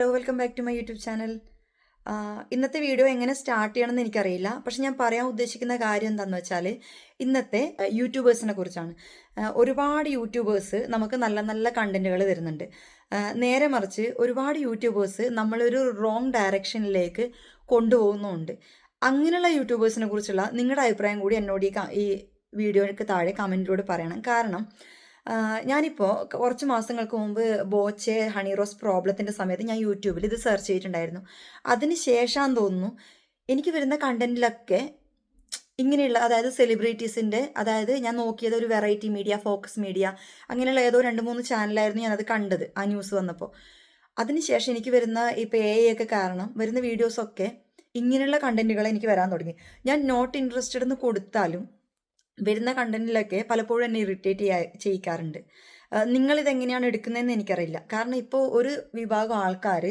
Hello welcome back to my YouTube channel ഇന്നത്തെ video എങ്ങനെ start ചെയ്യണമെന്ന് എനിക്കറിയില്ല. പക്ഷെ ഞാൻ പറയാൻ ഉദ്ദേശിക്കുന്ന കാര്യം എന്താണെന്ന് വെച്ചാൽ ഇന്നത്തെ യൂട്യൂബേഴ്സിനെ കുറിച്ചാണ്. ഒരുപാട് യൂട്യൂബേഴ്സ് നമുക്ക് നല്ല നല്ല കണ്ടന്റുകൾ തരുന്നുണ്ട്. നേരെ മറിച്ച് ഒരുപാട് യൂട്യൂബേഴ്സ് നമ്മളൊരു റോങ് ഡയറക്ഷനിലേക്ക് കൊണ്ടുപോകുന്നുമുണ്ട്. അങ്ങനെയുള്ള യൂട്യൂബേഴ്സിനെ കുറിച്ചുള്ള നിങ്ങളുടെ അഭിപ്രായം കൂടി എന്നോട് ഈ വീഡിയോയ്ക്ക് താഴെ കമന്റിലൂടെ പറയണം. കാരണം ഞാനിപ്പോൾ കുറച്ച് മാസങ്ങൾക്ക് മുമ്പ് ബോച്ചെ ഹണി റോസ് പ്രോബ്ലത്തിന്റെ സമയത്ത് ഞാൻ യൂട്യൂബിൽ ഇത് സെർച്ച് ചെയ്തിട്ടുണ്ടായിരുന്നു. അതിന് ശേഷമാണെന്ന് തോന്നുന്നു എനിക്ക് വരുന്ന കണ്ടന്റിലൊക്കെ ഇങ്ങനെയുള്ള അതായത് സെലിബ്രിറ്റീസിന്റെ അതായത് ഞാൻ നോക്കിയത് ഒരു വെറൈറ്റി മീഡിയ ഫോക്കസ് മീഡിയ അങ്ങനെയുള്ള ഏതോ രണ്ട് മൂന്ന് ചാനലായിരുന്നു ഞാനത് കണ്ടത് ആ ന്യൂസ് വന്നപ്പോൾ അതിനുശേഷം എനിക്ക് വരുന്ന ഇപ്പോൾ എ ഒക്കെ കാരണം വരുന്ന വീഡിയോസൊക്കെ ഇങ്ങനെയുള്ള കണ്ടന്റുകൾ എനിക്ക് വരാൻ തുടങ്ങി. ഞാൻ നോട്ട് ഇൻട്രസ്റ്റഡ് എന്ന് കൊടുത്താലും വരുന്ന കണ്ടന്റിലൊക്കെ പലപ്പോഴും എന്നെ ഇറിറ്റേറ്റ് ചെയ്യാ ചെയ്യിക്കാറുണ്ട്. നിങ്ങളിതെങ്ങനെയാണ് എടുക്കുന്നതെന്ന് എനിക്കറിയില്ല. കാരണം ഇപ്പോൾ ഒരു വിഭാഗം ആൾക്കാർ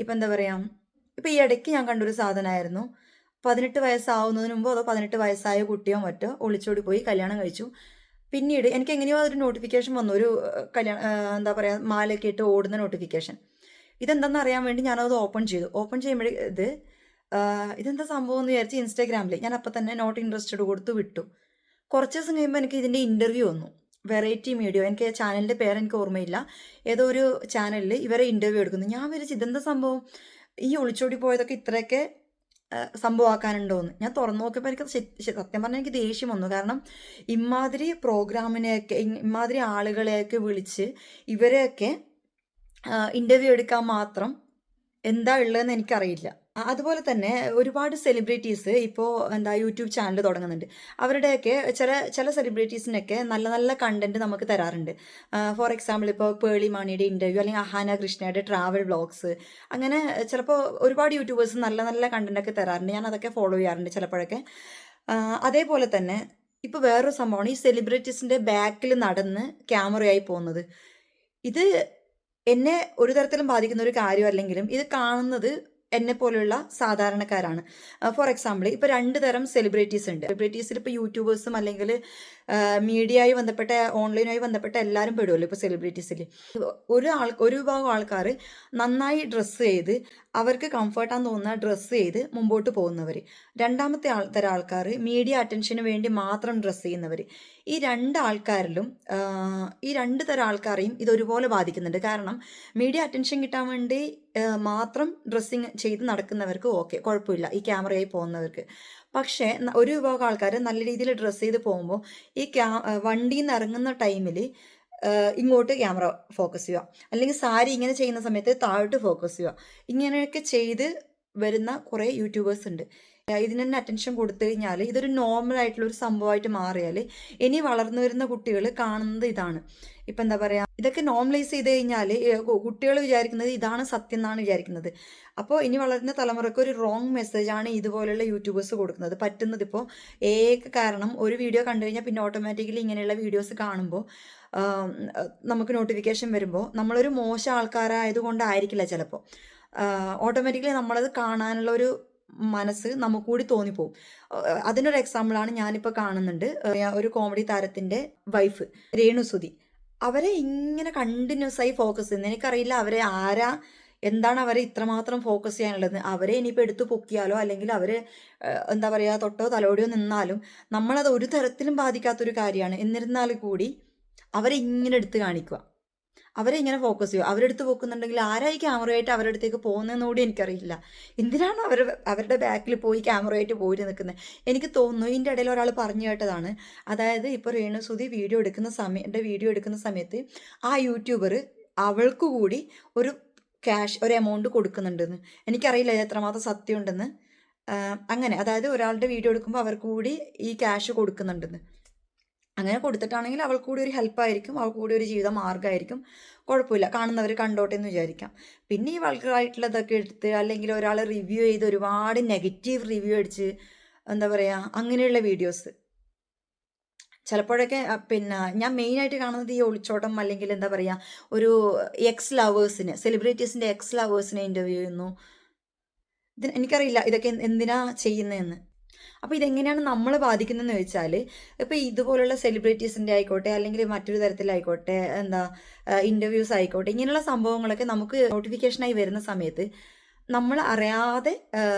ഇപ്പം എന്താ പറയുക ഇപ്പോൾ ഈ ഇടയ്ക്ക് ഞാൻ കണ്ടൊരു സാധനമായിരുന്നു പതിനെട്ട് വയസ്സാവുന്നതിന് മുമ്പ് അതോ പതിനെട്ട് വയസ്സായ കുട്ടിയോ മറ്റോ ഒളിച്ചോടി പോയി കല്യാണം കഴിച്ചു. പിന്നീട് എനിക്ക് എങ്ങനെയോ അതൊരു നോട്ടിഫിക്കേഷൻ വന്നു. ഒരു കല്യാണം എന്താ പറയുക മാലയൊക്കെ ഇട്ട് ഓടുന്ന നോട്ടിഫിക്കേഷൻ ഇതെന്താണെന്ന് അറിയാൻ വേണ്ടി ഞാനത് ഓപ്പൺ ചെയ്തു. ഓപ്പൺ ചെയ്യുമ്പോഴേ ഇത് ഇതെന്താ സംഭവം എന്ന് വിചാരിച്ച് ഇൻസ്റ്റാഗ്രാമിൽ ഞാൻ അപ്പം തന്നെ നോട്ട് ഇൻട്രസ്റ്റഡ് കൊടുത്ത് വിട്ടു. കുറച്ച് ദിവസം കഴിയുമ്പോൾ എനിക്ക് ഇതിന്റെ ഇന്റർവ്യൂ വന്നു. വെറൈറ്റി മീഡിയോ എനിക്ക് ചാനലിന്റെ പേര് എനിക്ക് ഓർമ്മയില്ല. ഏതോ ഒരു ചാനലിൽ ഇവരെ ഇന്റർവ്യൂ എടുക്കുന്നു. ഞാൻ വിചാരിച്ചു ഇതെന്താ സംഭവം? ഈ ഒളിച്ചോടി പോയതൊക്കെ ഇത്രയൊക്കെ സംഭവമാക്കാനുണ്ടോ സംഭവമാക്കാനുണ്ടോയെന്ന് ഞാൻ തുറന്നു നോക്കിയപ്പോൾ എനിക്ക് സത്യം പറഞ്ഞാൽ എനിക്ക് ദേഷ്യം വന്നു. കാരണം ഇമാതിരി പ്രോഗ്രാമിനെയൊക്കെ ഇമാതിരി ആളുകളെയൊക്കെ വിളിച്ച് ഇവരെയൊക്കെ ഇന്റർവ്യൂ എടുക്കാൻ മാത്രം എന്താ ഉള്ളതെന്ന് എനിക്കറിയില്ല. അതുപോലെ തന്നെ ഒരുപാട് സെലിബ്രിറ്റീസ് ഇപ്പോൾ എന്താ യൂട്യൂബ് ചാനൽ തുടങ്ങുന്നുണ്ട്. അവരുടെയൊക്കെ ചില ചില സെലിബ്രിറ്റീസിനൊക്കെ നല്ല നല്ല കണ്ടന്റ് നമുക്ക് തരാറുണ്ട്. ഫോർ എക്സാമ്പിൾ ഇപ്പോൾ പേളി മാണിയുടെ ഇന്റർവ്യൂ അല്ലെങ്കിൽ അഹാന കൃഷ്ണയുടെ ട്രാവൽ വ്ളോഗ്സ് അങ്ങനെ ചിലപ്പോൾ ഒരുപാട് യൂട്യൂബേഴ്സ് നല്ല നല്ല കണ്ടന്റൊക്കെ തരാറുണ്ട്. ഞാൻ അതൊക്കെ ഫോളോ ചെയ്യാറുണ്ട് ചിലപ്പോഴൊക്കെ. അതേപോലെ തന്നെ ഇപ്പോൾ വേറൊരു സംഭവമാണ് ഈ സെലിബ്രിറ്റീസിന്റെ ബാക്കിൽ നടന്ന് ക്യാമറയായി പോകുന്നത്. ഇത് എന്നെ ഒരു തരത്തിലും ബാധിക്കുന്ന ഒരു കാര്യമല്ലെങ്കിലും ഇത് കാണുന്നത് എന്നെ പോലെയുള്ള സാധാരണക്കാരാണ്. ഫോർ എക്സാമ്പിൾ ഇപ്പോൾ രണ്ട് തരം സെലിബ്രിറ്റീസ് ഉണ്ട്. സെലിബ്രിറ്റീസിൽ ഇപ്പോൾ യൂട്യൂബേഴ്സും അല്ലെങ്കിൽ മീഡിയയുമായി ബന്ധപ്പെട്ട ഓൺലൈനുമായി ബന്ധപ്പെട്ട എല്ലാവരും പെടുമല്ലോ ഇപ്പോൾ സെലിബ്രിറ്റീസിൽ ഒരു ആൾ ഒരു വിഭാഗം ആൾക്കാർ നന്നായി ഡ്രസ്സ് ചെയ്ത് അവർക്ക് കംഫർട്ടാന്ന് തോന്നുന്ന ഡ്രസ്സ് ചെയ്ത് മുമ്പോട്ട് പോകുന്നവർ രണ്ടാമത്തെ ആൾ തരം ആൾക്കാർ മീഡിയ അറ്റൻഷന് വേണ്ടി മാത്രം ഡ്രസ്സ് ചെയ്യുന്നവർ ഈ രണ്ട് ആൾക്കാരിലും ഈ രണ്ട് തരം ആൾക്കാരെയും ഇത് ഒരുപോലെ ബാധിക്കുന്നുണ്ട്. കാരണം മീഡിയ അറ്റൻഷൻ കിട്ടാൻ വേണ്ടി മാത്രം ഡ്രസ്സിങ് ചെയ്ത് നടക്കുന്നവർക്ക് ഓക്കെ കുഴപ്പമില്ല. ഈ ക്യാമറയായി പോകുന്നവർക്ക്. പക്ഷേ ഒരു വിഭാഗം ആൾക്കാർ നല്ല രീതിയിൽ ഡ്രസ്സ് ചെയ്ത് പോകുമ്പോൾ ഈ ക്യാ വണ്ടിയിൽ നിന്ന് ഇറങ്ങുന്ന ടൈമിൽ ഇങ്ങോട്ട് ക്യാമറ ഫോക്കസ് ചെയ്യുക. അല്ലെങ്കിൽ സാരി ഇങ്ങനെ ചെയ്യുന്ന സമയത്ത് താഴോട്ട് ഫോക്കസ് ചെയ്യുക. ഇങ്ങനെയൊക്കെ ചെയ്ത് വരുന്ന കുറേ യൂട്യൂബേഴ്സ് ഉണ്ട്. ഇതിന് തന്നെ അറ്റൻഷൻ കൊടുത്തു കഴിഞ്ഞാൽ ഇതൊരു നോർമൽ ആയിട്ടുള്ള ഒരു സംഭവമായിട്ട് മാറിയാൽ ഇനി വളർന്നു വരുന്ന കുട്ടികൾ കാണുന്നത് ഇതാണ്. ഇപ്പം എന്താ പറയുക ഇതൊക്കെ നോർമലൈസ് ചെയ്ത് കഴിഞ്ഞാൽ കുട്ടികൾ വിചാരിക്കുന്നത് ഇതാണ് സത്യം എന്നാണ് വിചാരിക്കുന്നത്. അപ്പോൾ ഇനി വളരുന്ന തലമുറയ്ക്ക് ഒരു റോങ് മെസ്സേജാണ് ഇതുപോലെയുള്ള യൂട്യൂബേഴ്സ് കൊടുക്കുന്നത്. പറ്റുന്നത് ഇപ്പോൾ ഏക കാരണം ഒരു വീഡിയോ കണ്ടു കഴിഞ്ഞാൽ പിന്നെ ഓട്ടോമാറ്റിക്കലി ഇങ്ങനെയുള്ള വീഡിയോസ് കാണുമ്പോൾ നമുക്ക് നോട്ടിഫിക്കേഷൻ വരുമ്പോൾ നമ്മളൊരു മോശം ആൾക്കാരായതുകൊണ്ടായിരിക്കില്ല ചിലപ്പോൾ ഓട്ടോമാറ്റിക്കലി നമ്മളത് കാണാനുള്ള ഒരു മനസ്സ് നമുക്ക് കൂടി തോന്നിപ്പോവും. അതിനൊരു എക്സാമ്പിളാണ് ഞാനിപ്പോൾ കാണുന്നുണ്ട്. ഒരു കോമഡി താരത്തിന്റെ വൈഫ് രേണുസുതി. അവരെ ഇങ്ങനെ കണ്ടിന്യൂസ് ആയി ഫോക്കസ് ചെയ്യുന്നത് എനിക്കറിയില്ല അവരെ ആരാ എന്താണ് അവരെ ഇത്രമാത്രം ഫോക്കസ് ചെയ്യാനുള്ളത്. അവരെ ഇനിയിപ്പോൾ എടുത്തു പൊക്കിയാലോ അല്ലെങ്കിൽ അവർ എന്താ പറയുക തൊട്ടോ തലോടിയോ നിന്നാലും നമ്മളത് ഒരു തരത്തിലും ബാധിക്കാത്തൊരു കാര്യമാണ്. എന്നിരുന്നാൽ കൂടി അവരെ ഇങ്ങനെ എടുത്ത് കാണിക്കുക. അവരെ ഇങ്ങനെ ഫോക്കസ് ചെയ്യും. അവരെടുത്ത് പോക്കുന്നുണ്ടെങ്കിൽ ആരായി ക്യാമറയായിട്ട് അവരുടെ അടുത്തേക്ക് പോകുന്നതെന്ന് കൂടി എനിക്കറിയില്ല. എന്തിനാണ് അവർ അവരുടെ ബാക്കിൽ പോയി ക്യാമറയായിട്ട് പോയിട്ട് നിൽക്കുന്നത്? എനിക്ക് തോന്നുന്നു ഇതിന്റെ ഇടയിൽ ഒരാൾ പറഞ്ഞു കേട്ടതാണ്. അതായത് ഇപ്പോൾ രേണുസുതി വീഡിയോ എടുക്കുന്ന സമയം വീഡിയോ എടുക്കുന്ന സമയത്ത് ആ യൂട്യൂബർ അവൾക്ക് കൂടി ഒരു ക്യാഷ് ഒരു എമൗണ്ട് കൊടുക്കുന്നുണ്ടെന്ന്. എനിക്കറിയില്ല എത്രമാത്രം സത്യമുണ്ടെന്ന്. അങ്ങനെ. അതായത് ഒരാളുടെ വീഡിയോ എടുക്കുമ്പോൾ അവർക്ക് കൂടി ഈ ക്യാഷ് കൊടുക്കുന്നുണ്ടെന്ന്. അങ്ങനെ കൊടുത്തിട്ടാണെങ്കിൽ അവൾക്ക് കൂടി ഒരു ഹെൽപ്പായിരിക്കും അവൾക്ക് കൂടി ഒരു ജീവിത മാർഗമായിരിക്കും. കുഴപ്പമില്ല. കാണുന്നവർ കണ്ടോട്ടെ എന്ന് വിചാരിക്കാം. പിന്നെ ഈ വൾഗറായിട്ടുള്ളതൊക്കെ എടുത്ത് അല്ലെങ്കിൽ ഒരാൾ റിവ്യൂ ചെയ്ത് ഒരുപാട് നെഗറ്റീവ് റിവ്യൂ അടിച്ച് എന്താ പറയുക അങ്ങനെയുള്ള വീഡിയോസ് ചിലപ്പോഴൊക്കെ പിന്നെ ഞാൻ മെയിനായിട്ട് കാണുന്നത് ഈ ഒളിച്ചോട്ടം അല്ലെങ്കിൽ എന്താ പറയുക ഒരു എക്സ് ലവേഴ്സിന് സെലിബ്രിറ്റീസിന്റെ എക്സ് ലവേഴ്സിനെ ഇന്റർവ്യൂ ചെയ്യുന്നു. ഇതിന് എനിക്കറിയില്ല ഇതൊക്കെ എന്ത് എന്തിനാ ചെയ്യുന്നതെന്ന്. അപ്പോൾ ഇതെങ്ങനെയാണ് നമ്മളെ ബാധിക്കുന്നതെന്ന് വെച്ചാൽ ഇപ്പോൾ ഇതുപോലുള്ള സെലിബ്രിറ്റീസിന്റെ ആയിക്കോട്ടെ അല്ലെങ്കിൽ മറ്റൊരു തരത്തിലായിക്കോട്ടെ എന്താ ഇന്റർവ്യൂസ് ആയിക്കോട്ടെ ഇങ്ങനെയുള്ള സംഭവങ്ങളൊക്കെ നമുക്ക് നോട്ടിഫിക്കേഷനായി വരുന്ന സമയത്ത് നമ്മൾ അറിയാതെ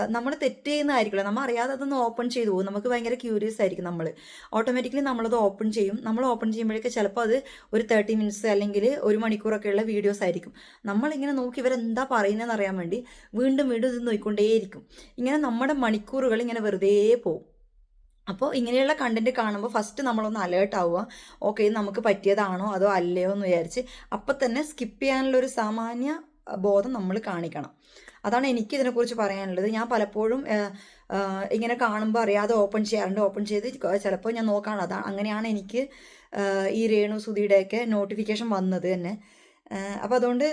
നമ്മൾ തെറ്റ് ചെയ്യുന്നതായിരിക്കില്ല നമ്മൾ അറിയാതെ അതൊന്ന് ഓപ്പൺ ചെയ്തു പോകും. നമുക്ക് ഭയങ്കര ക്യൂരിയസ് ആയിരിക്കും നമ്മൾ. ഓട്ടോമാറ്റിക്കലി നമ്മളത് ഓപ്പൺ ചെയ്യും. നമ്മൾ ഓപ്പൺ ചെയ്യുമ്പോഴേക്ക് ചിലപ്പോൾ അത് ഒരു തേർട്ടി മിനിറ്റ്സ് അല്ലെങ്കിൽ ഒരു മണിക്കൂറൊക്കെയുള്ള വീഡിയോസ് ആയിരിക്കും. നമ്മളിങ്ങനെ നോക്കി ഇവരെന്താ പറയുന്നതെന്ന് അറിയാൻ വേണ്ടി വീണ്ടും വീണ്ടും ഇത് നോക്കിക്കൊണ്ടേയിരിക്കും ഇങ്ങനെ നമ്മുടെ മണിക്കൂറുകൾ ഇങ്ങനെ വെറുതെ പോകും. അപ്പോൾ ഇങ്ങനെയുള്ള കണ്ടന്റ് കാണുമ്പോൾ ഫസ്റ്റ് നമ്മളൊന്ന് അലേർട്ട് ആവുക. ഓക്കെ നമുക്ക് പറ്റിയതാണോ? അതോ അല്ലയോ എന്ന് വിചാരിച്ച്. അപ്പം തന്നെ സ്കിപ്പ് ചെയ്യാനുള്ള ഒരു സാമാന്യ ബോധം നമ്മൾ കാണിക്കണം. അതാണ് എനിക്ക് ഇതിനെക്കുറിച്ച് പറയാനുള്ളത്. ഞാൻ പലപ്പോഴും ഇങ്ങനെ കാണുമ്പോൾ അറിയാതെ ഓപ്പൺ ചെയ്യാറുണ്ട്. ഓപ്പൺ ചെയ്ത് ചിലപ്പോൾ ഞാൻ നോക്കാണ് അതാണ് അങ്ങനെയാണ് എനിക്ക് ഈ രേണു സുധിയുടെയൊക്കെ നോട്ടിഫിക്കേഷൻ വന്നത് തന്നെ. അപ്പോൾ അതുകൊണ്ട്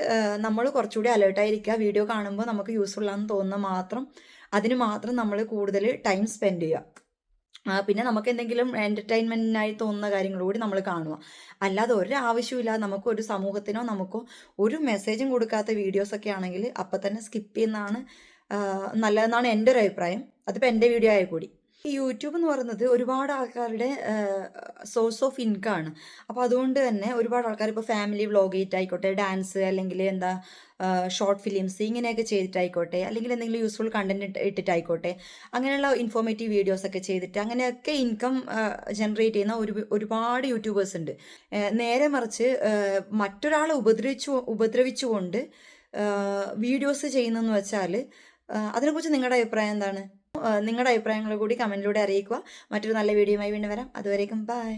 നമ്മൾ കുറച്ചുകൂടി അലേർട്ടായിരിക്കുക വീഡിയോ കാണുമ്പോൾ നമുക്ക് യൂസ്ഫുൾ ആണെന്ന് തോന്നുന്ന മാത്രം അതിന് മാത്രം നമ്മൾ കൂടുതൽ ടൈം സ്പെൻഡ് ചെയ്യുക. പിന്നെ നമുക്ക് എന്തെങ്കിലും എന്റർടൈൻമെന്റിനായി തോന്നുന്ന കാര്യങ്ങൾ കൂടി നമ്മൾ കാണുക. അല്ലാതെ ഒരു ആവശ്യമില്ലാതെ നമുക്ക് ഒരു സമൂഹത്തിനോ നമുക്കോ ഒരു മെസ്സേജും കൊടുക്കാത്ത വീഡിയോസൊക്കെ ആണെങ്കിൽ അപ്പം തന്നെ സ്കിപ്പ് ചെയ്യുന്നതാണ് നല്ലതെന്നാണ് എന്റെ ഒരു അഭിപ്രായം. അതിപ്പോൾ എന്റെ വീഡിയോ ആയ കൂടി. ഈ യൂട്യൂബ് എന്ന് പറയുന്നത് ഒരുപാട് ആൾക്കാരുടെ സോഴ്സ് ഓഫ് ഇൻകം ആണ്. അപ്പോൾ അതുകൊണ്ട് തന്നെ ഒരുപാട് ആൾക്കാർ ഇപ്പോൾ ഫാമിലി വ്ളോഗ് ആയിക്കോട്ടെ ഡാൻസ് അല്ലെങ്കിൽ എന്താ ഷോർട്ട് ഫിലിംസ് ഇങ്ങനെയൊക്കെ ചെയ്തിട്ടായിക്കോട്ടെ അല്ലെങ്കിൽ എന്തെങ്കിലും യൂസ്ഫുൾ കണ്ടന്റ് ഇട്ടിട്ടായിക്കോട്ടെ അങ്ങനെയുള്ള ഇൻഫോർമേറ്റീവ് വീഡിയോസ് ഒക്കെ ചെയ്തിട്ട് അങ്ങനെയൊക്കെ ഇൻകം ജനറേറ്റ് ചെയ്യുന്ന ഒരു ഒരുപാട് യൂട്യൂബേഴ്സ് ഉണ്ട്. നേരെ മറിച്ച് മറ്റൊരാളെ ഉപദ്രവിച്ചു ഉപദ്രവിച്ചുകൊണ്ട് വീഡിയോസ് ചെയ്യുന്നതെന്ന് വെച്ചാൽ അതിനെക്കുറിച്ച് നിങ്ങളുടെ അഭിപ്രായം എന്താണ്? നിങ്ങളുടെ അഭിപ്രായങ്ങൾ കൂടി കമന്റിലൂടെ അറിയിക്കുക. മറ്റൊരു നല്ല വീഡിയോയുമായി വീണ്ടും വരാം. അതുവരേക്കും ബൈ